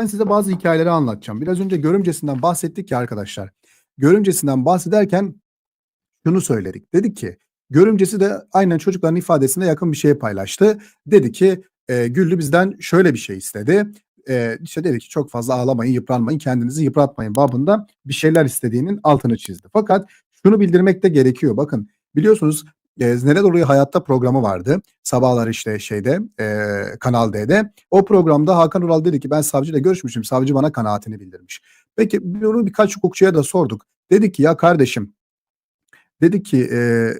Ben size bazı hikayeleri anlatacağım. Biraz önce görümcesinden bahsettik ya arkadaşlar. Görümcesinden bahsederken şunu söyledik. Dedik ki görümcesi de aynen çocukların ifadesine yakın bir şey paylaştı. Dedi ki e, Güllü bizden şöyle bir şey istedi. E, işte dedi ki çok fazla ağlamayın, yıpranmayın, kendinizi yıpratmayın babında bir şeyler istediğinin altını çizdi. Fakat şunu bildirmek de gerekiyor. Bakın biliyorsunuz e, Nerede Oluyor Hayatta programı vardı. Sabahlar işte şeyde e, Kanal D'de. O programda Hakan Ural dedi ki ben savcıyla görüşmüşüm. Savcı bana kanaatini bildirmiş. Peki bunu birkaç hukukçuya da sorduk. Dedi ki ya kardeşim dedi ki e,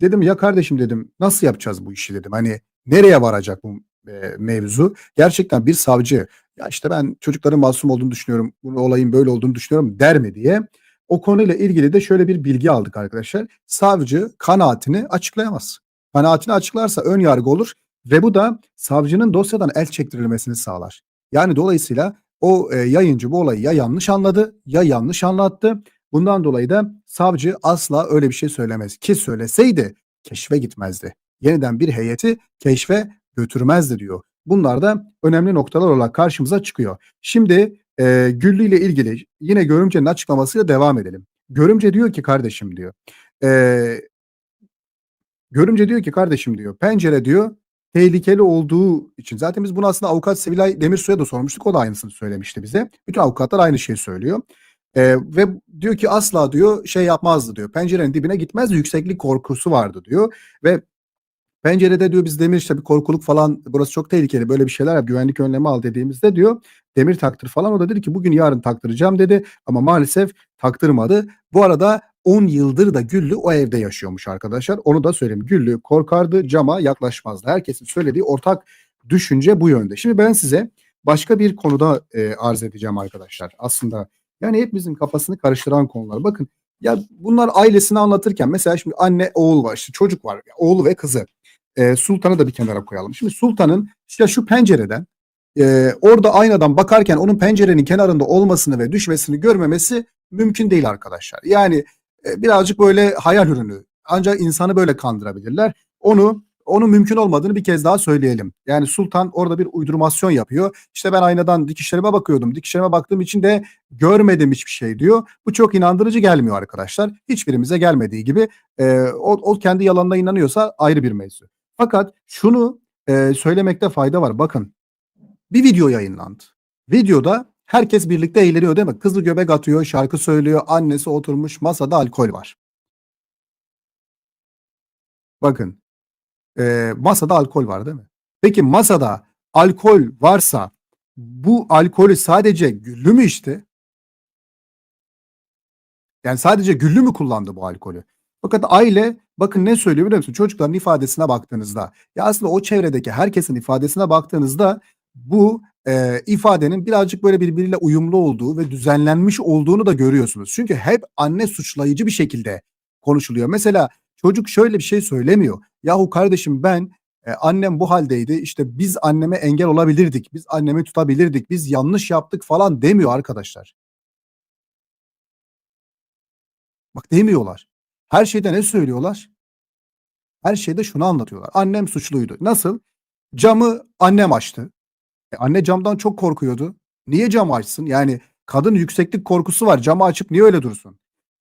dedim ya kardeşim dedim nasıl yapacağız bu işi dedim. Hani nereye varacak bu e, mevzu? Gerçekten bir savcı ya işte ben çocukların masum olduğunu düşünüyorum. Bu olayın böyle olduğunu düşünüyorum der mi diye. O konuyla ilgili de şöyle bir bilgi aldık arkadaşlar. Savcı kanaatini açıklayamaz. Kanaatini açıklarsa ön yargı olur ve bu da savcının dosyadan el çektirilmesini sağlar. Yani dolayısıyla o e, yayıncı bu olayı ya yanlış anladı ya yanlış anlattı. Bundan dolayı da savcı asla öyle bir şey söylemez. Ki söyleseydi keşfe gitmezdi. Yeniden bir heyeti keşfe götürmezdi diyor. Bunlar da önemli noktalar olarak karşımıza çıkıyor. Şimdi e, Güllü ile ilgili yine Görümce'nin açıklamasıyla devam edelim. Görümce diyor ki kardeşim diyor. E, Görümce diyor ki kardeşim diyor pencere diyor tehlikeli olduğu için zaten biz bunu aslında avukat Sevilay Demirsu'ya da sormuştuk. O da aynısını söylemişti bize. Bütün avukatlar aynı şeyi söylüyor. Ee, ve diyor ki asla diyor şey yapmazdı diyor. Pencerenin dibine gitmezdi. Yükseklik korkusu vardı diyor. Ve pencerede diyor biz demir işte bir korkuluk falan burası çok tehlikeli böyle bir şeyler yap güvenlik önlemi al dediğimizde diyor demir taktır falan. O da dedi ki bugün yarın taktıracağım dedi ama maalesef taktırmadı. Bu arada 10 yıldır da Güllü o evde yaşıyormuş arkadaşlar. Onu da söyleyeyim. Güllü korkardı, cama yaklaşmazdı. Herkesin söylediği ortak düşünce bu yönde. Şimdi ben size başka bir konuda e, arz edeceğim arkadaşlar. Aslında yani hepimizin kafasını karıştıran konular. Bakın ya bunlar ailesini anlatırken mesela şimdi anne oğul var işte çocuk var oğlu ve kızı. E, Sultan'ı da bir kenara koyalım. Şimdi Sultan'ın işte şu pencereden e, orada aynadan bakarken onun pencerenin kenarında olmasını ve düşmesini görmemesi mümkün değil arkadaşlar. Yani e, birazcık böyle hayal ürünü. Ancak insanı böyle kandırabilirler. Onu onun mümkün olmadığını bir kez daha söyleyelim. Yani Sultan orada bir uydurmasyon yapıyor. İşte ben aynadan dikişlerime bakıyordum. Dikişlerime baktığım için de görmedim hiçbir şey diyor. Bu çok inandırıcı gelmiyor arkadaşlar. Hiçbirimize gelmediği gibi e, o, o kendi yalanına inanıyorsa ayrı bir mevzu. Fakat şunu e, söylemekte fayda var. Bakın bir video yayınlandı. Videoda herkes birlikte eğleniyor değil mi? Kızı göbek atıyor, şarkı söylüyor, annesi oturmuş, masada alkol var. Bakın e, masada alkol var değil mi? Peki masada alkol varsa bu alkolü sadece Güllü mü içti? Yani sadece Güllü mü kullandı bu alkolü? Fakat aile bakın ne söylüyor biliyor musun? Çocukların ifadesine baktığınızda ya aslında o çevredeki herkesin ifadesine baktığınızda bu e, ifadenin birazcık böyle birbiriyle uyumlu olduğu ve düzenlenmiş olduğunu da görüyorsunuz. Çünkü hep anne suçlayıcı bir şekilde konuşuluyor. Mesela çocuk şöyle bir şey söylemiyor. Yahu kardeşim ben e, annem bu haldeydi. İşte biz anneme engel olabilirdik. Biz annemi tutabilirdik. Biz yanlış yaptık falan demiyor arkadaşlar. Bak demiyorlar. Her şeyde ne söylüyorlar? Her şeyde şunu anlatıyorlar. Annem suçluydu. Nasıl? Camı annem açtı. E, anne camdan çok korkuyordu. Niye cam açsın? Yani kadın yükseklik korkusu var. Camı açıp niye öyle dursun?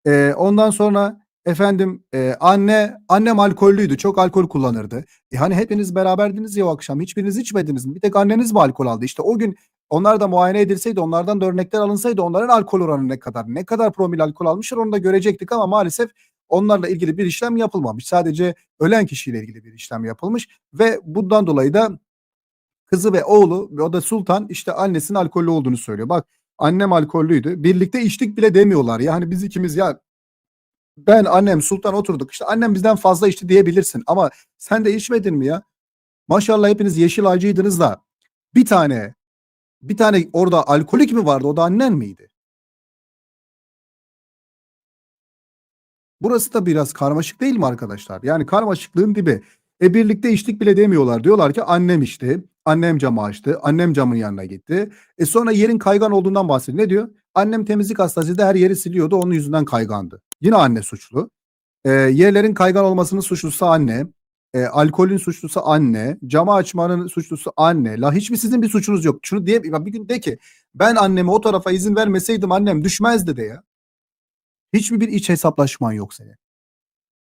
E, ondan sonra efendim e, anne annem alkollüydü. Çok alkol kullanırdı. E, hani hepiniz beraberdiniz ya o akşam. Hiçbiriniz içmediniz mi? Bir tek anneniz mi alkol aldı? İşte o gün onlar da muayene edilseydi, onlardan da örnekler alınsaydı onların alkol oranı ne kadar, ne kadar promil alkol almışlar onu da görecektik ama maalesef onlarla ilgili bir işlem yapılmamış. Sadece ölen kişiyle ilgili bir işlem yapılmış ve bundan dolayı da kızı ve oğlu ve o da Sultan işte annesinin alkollü olduğunu söylüyor. Bak annem alkollüydü. Birlikte içtik bile demiyorlar. Yani biz ikimiz ya ben annem Sultan oturduk. İşte annem bizden fazla içti diyebilirsin ama sen de içmedin mi ya? Maşallah hepiniz yeşil acıydınız da bir tane bir tane orada alkolik mi vardı? O da annen miydi? Burası da biraz karmaşık değil mi arkadaşlar? Yani karmaşıklığın dibi. E birlikte içtik bile demiyorlar. Diyorlar ki annem içti. Annem camı açtı. Annem camın yanına gitti. E sonra yerin kaygan olduğundan bahsediyor. Ne diyor? Annem temizlik hastasıydı. Her yeri siliyordu. Onun yüzünden kaygandı. Yine anne suçlu. E, yerlerin kaygan olmasının suçlusu anne. Eee, alkolün suçlusu anne, camı açmanın suçlusu anne. La hiç mi sizin bir suçunuz yok? Şunu diye bir gün de ki ben anneme o tarafa izin vermeseydim annem düşmezdi de ya. Hiç mi bir iç hesaplaşman yok senin?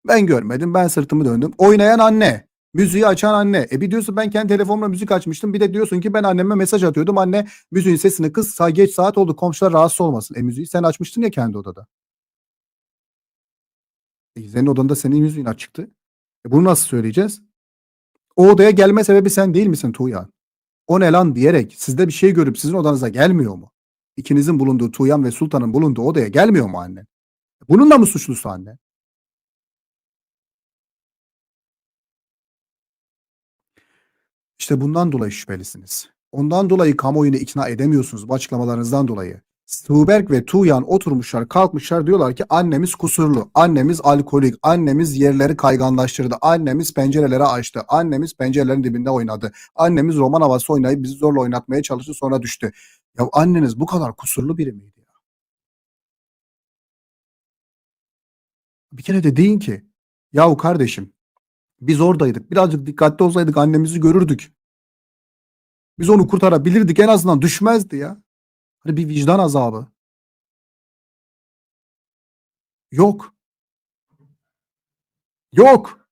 Ben görmedim. Ben sırtımı döndüm. Oynayan anne. Müziği açan anne. E bir diyorsun ben kendi telefonumla müzik açmıştım. Bir de diyorsun ki ben anneme mesaj atıyordum. Anne müziğin sesini kız geç saat oldu komşular rahatsız olmasın. E müziği sen açmıştın ya kendi odada. E senin odanda senin müziğin açıktı. E bunu nasıl söyleyeceğiz? O odaya gelme sebebi sen değil misin Tuğyan? O ne lan diyerek sizde bir şey görüp sizin odanıza gelmiyor mu? İkinizin bulunduğu Tuğyan ve Sultan'ın bulunduğu odaya gelmiyor mu annen? Bunun da mı suçlusu anne? İşte bundan dolayı şüphelisiniz. Ondan dolayı kamuoyunu ikna edemiyorsunuz bu açıklamalarınızdan dolayı. Tuğberk ve Tuğyan oturmuşlar kalkmışlar diyorlar ki annemiz kusurlu, annemiz alkolik, annemiz yerleri kayganlaştırdı, annemiz pencereleri açtı, annemiz pencerelerin dibinde oynadı, annemiz roman havası oynayıp bizi zorla oynatmaya çalıştı sonra düştü. Ya anneniz bu kadar kusurlu biri miydi Bir kere de deyin ki yahu kardeşim biz oradaydık birazcık dikkatli olsaydık annemizi görürdük. Biz onu kurtarabilirdik en azından düşmezdi ya. Hani bir vicdan azabı. Yok. Yok.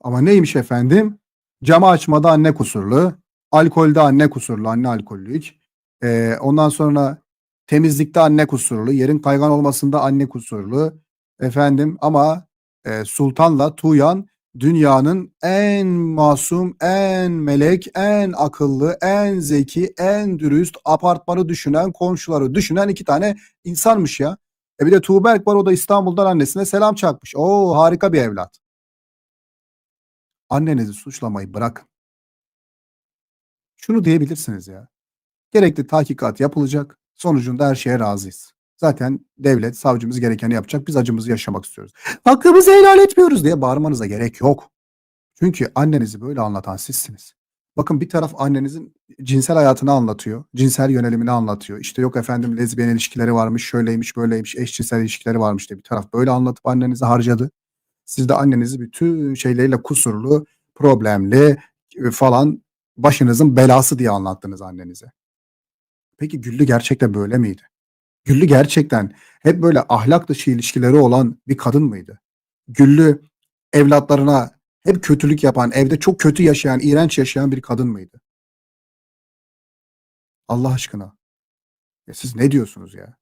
Ama neymiş efendim? Camı açmada anne kusurlu. Alkolde anne kusurlu. Anne alkollük. Ee, ondan sonra temizlikte anne kusurlu. Yerin kaygan olmasında anne kusurlu. Efendim ama e, Sultan'la Tuğyan dünyanın en masum, en melek, en akıllı, en zeki, en dürüst, apartmanı düşünen, komşuları düşünen iki tane insanmış ya. E bir de Tuğberk var o da İstanbul'dan annesine selam çakmış. Oo harika bir evlat. Annenizi suçlamayı bırakın. Şunu diyebilirsiniz ya. Gerekli tahkikat yapılacak. Sonucunda her şeye razıyız. Zaten devlet, savcımız gerekeni yapacak. Biz acımızı yaşamak istiyoruz. Hakkımızı helal etmiyoruz diye bağırmanıza gerek yok. Çünkü annenizi böyle anlatan sizsiniz. Bakın bir taraf annenizin cinsel hayatını anlatıyor. Cinsel yönelimini anlatıyor. İşte yok efendim lezbiyen ilişkileri varmış, şöyleymiş, böyleymiş, eşcinsel ilişkileri varmış diye bir taraf böyle anlatıp annenizi harcadı. Siz de annenizi bütün şeyleriyle kusurlu, problemli falan başınızın belası diye anlattınız annenize. Peki Güllü gerçekten böyle miydi? Güllü gerçekten hep böyle ahlak dışı ilişkileri olan bir kadın mıydı? Güllü evlatlarına hep kötülük yapan, evde çok kötü yaşayan, iğrenç yaşayan bir kadın mıydı? Allah aşkına. Ya siz ne diyorsunuz ya?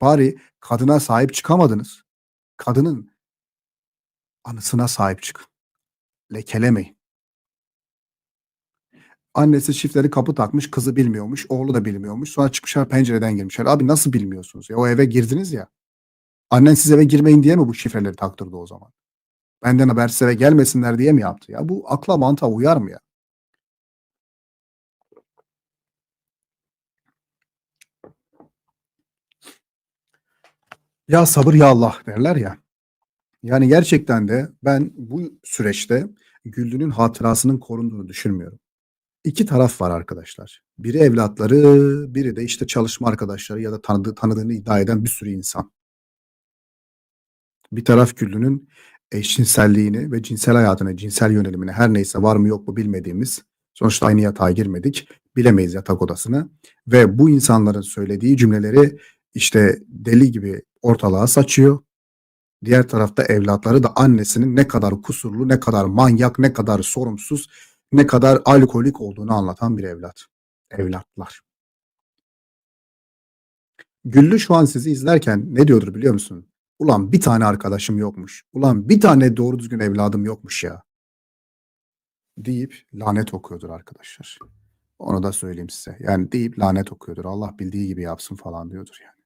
Bari kadına sahip çıkamadınız. Kadının anısına sahip çıkın. Lekelemeyin. Annesi şifleri kapı takmış, kızı bilmiyormuş, oğlu da bilmiyormuş. Sonra çıkmışlar pencereden girmişler. Abi nasıl bilmiyorsunuz ya? O eve girdiniz ya. Annen siz eve girmeyin diye mi bu şifreleri taktırdı o zaman? Benden habersiz eve gelmesinler diye mi yaptı ya? Bu akla mantığa uyar mı ya? Ya sabır ya Allah derler ya. Yani gerçekten de ben bu süreçte Güllü'nün hatırasının korunduğunu düşünmüyorum. İki taraf var arkadaşlar. Biri evlatları, biri de işte çalışma arkadaşları ya da tanıdığı, tanıdığını iddia eden bir sürü insan. Bir taraf Güllü'nün eşcinselliğini ve cinsel hayatını, cinsel yönelimini her neyse var mı yok mu bilmediğimiz sonuçta aynı yatağa girmedik. Bilemeyiz yatak odasını ve bu insanların söylediği cümleleri işte deli gibi ortalığa saçıyor. Diğer tarafta evlatları da annesinin ne kadar kusurlu, ne kadar manyak, ne kadar sorumsuz, ne kadar alkolik olduğunu anlatan bir evlat. Evlatlar. Güllü şu an sizi izlerken ne diyordur biliyor musun? Ulan bir tane arkadaşım yokmuş. Ulan bir tane doğru düzgün evladım yokmuş ya. Deyip lanet okuyordur arkadaşlar. Onu da söyleyeyim size. Yani deyip lanet okuyordur. Allah bildiği gibi yapsın falan diyordur yani.